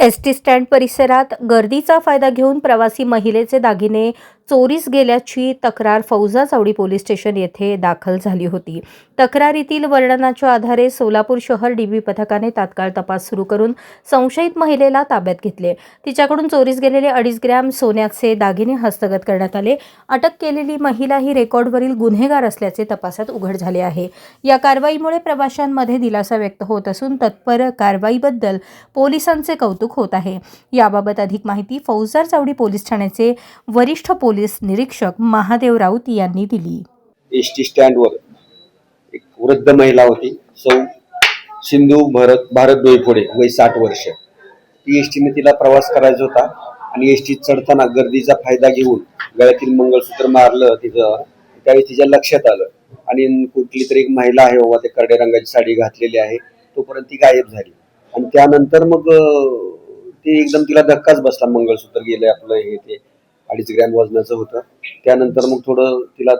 S T stand परिसरात गर्दीचा फायदा घेऊन प्रवासी महिलेचे दागिने चोरीस गेल्याची तक्रार फौजा चावडी पोलीस स्टेशन येथे दाखल झाली होती. तक्रारीतील वर्णनाच्या आधारे सोलापूर शहर डीबी पथकाने तात्काळ तपास सुरू करून संशयित महिलेला ताब्यात घेतले. तिच्याकडून चोरीस गेलेले अडीच ग्रॅम सोन्याचे दागिने हस्तगत करण्यात आले. अटक केलेली महिला ही रेकॉर्डवरील गुन्हेगार असल्याचे तपासात उघड झाले आहे. या कारवाईमुळे प्रवाशांमध्ये दिलासा व्यक्त होत असून तत्पर कारवाईबद्दल पोलिसांचे कौतुक होत आहे. याबाबत अधिक माहिती फौजदार चावडी पोलीस ठाण्याचे वरिष्ठ पोलीस निरीक्षक महादेव राऊत यांनी दिली. एस टी स्टँडवर एक वृद्ध महिला होती. सौ सिंधू भरत भारत डोईफोडे वय साठ वर्ष. ती एस टीने तिला प्रवास करायचा होता आणि एस टी चढताना गर्दीचा फायदा घेऊन गळ्यातील मंगळसूत्र मारलं तिचं. त्यावेळी तिच्या लक्षात आलं. आणि कुठली तरी एक महिला आहे बाबा ते करड्या रंगाची साडी घातलेली आहे. तोपर्यंत ती गायब झाली. आणि त्यानंतर मग ती ते एकदम तिला धक्काच बसला. मंगळसूत्र गेलं आपलं हे ते. अडीच ग्रॅम वजनाचं होतं. त्यानंतर मग थोडं तिला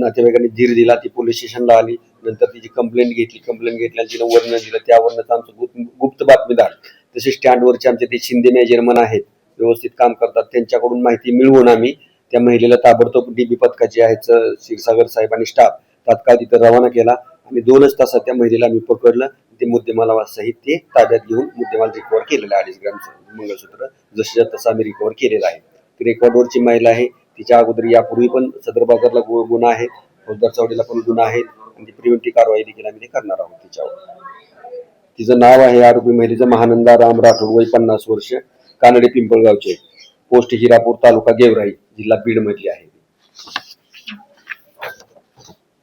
नातेवाईकांनी धीर दिला ती पोलीस स्टेशनला आली. नंतर तिची कंप्लेंट घेतली. कंप्लेंट घेतल्यानं तिला वर्णन दिलं. त्या वर्णाचं आमचं गुप्त गुप्त बातमीदार. तसे स्टँडवरचे आमचे ते शिंदे मॅजरमन आहेत. व्यवस्थित काम करतात. त्यांच्याकडून माहिती मिळवून आम्ही त्या महिलेला ताबडतोब डीबी पथकाचे आहेत क्षीरसागर साहेब आणि स्टाफ तात्काळ तिथं रवाना केला. आणि दोनच तासात त्या महिलेला मी पकडलं. ते मुद्देमाला सहित ते ताब्यात घेऊन मुद्देमाल रिकव्हर केलेलं आहे. अडीच ग्रॅमचं मंगळसूत्र जसं तसं आम्ही रिकवर केलेलं आहे. रेकॉर्डवरची महिला आहे. तिच्या अगोदर यापूर्वी पण सदर बाजारला गु- गुन्हा आहेत फौजदार चौडीला पण गुन्हा आहेत आणि ती प्रिव्हेंटिव्ह कारवाई देखील आम्ही ते करणार आहोत तिच्यावर. तिचं नाव आहे आरोपी महिलेचं महानंदा राम राठोड वय पन्नास वर्ष कानडे पिंपळगावचे. पोस्ट हिरापूर तालुका गेवराई जिल्हा बीड मधली आहे.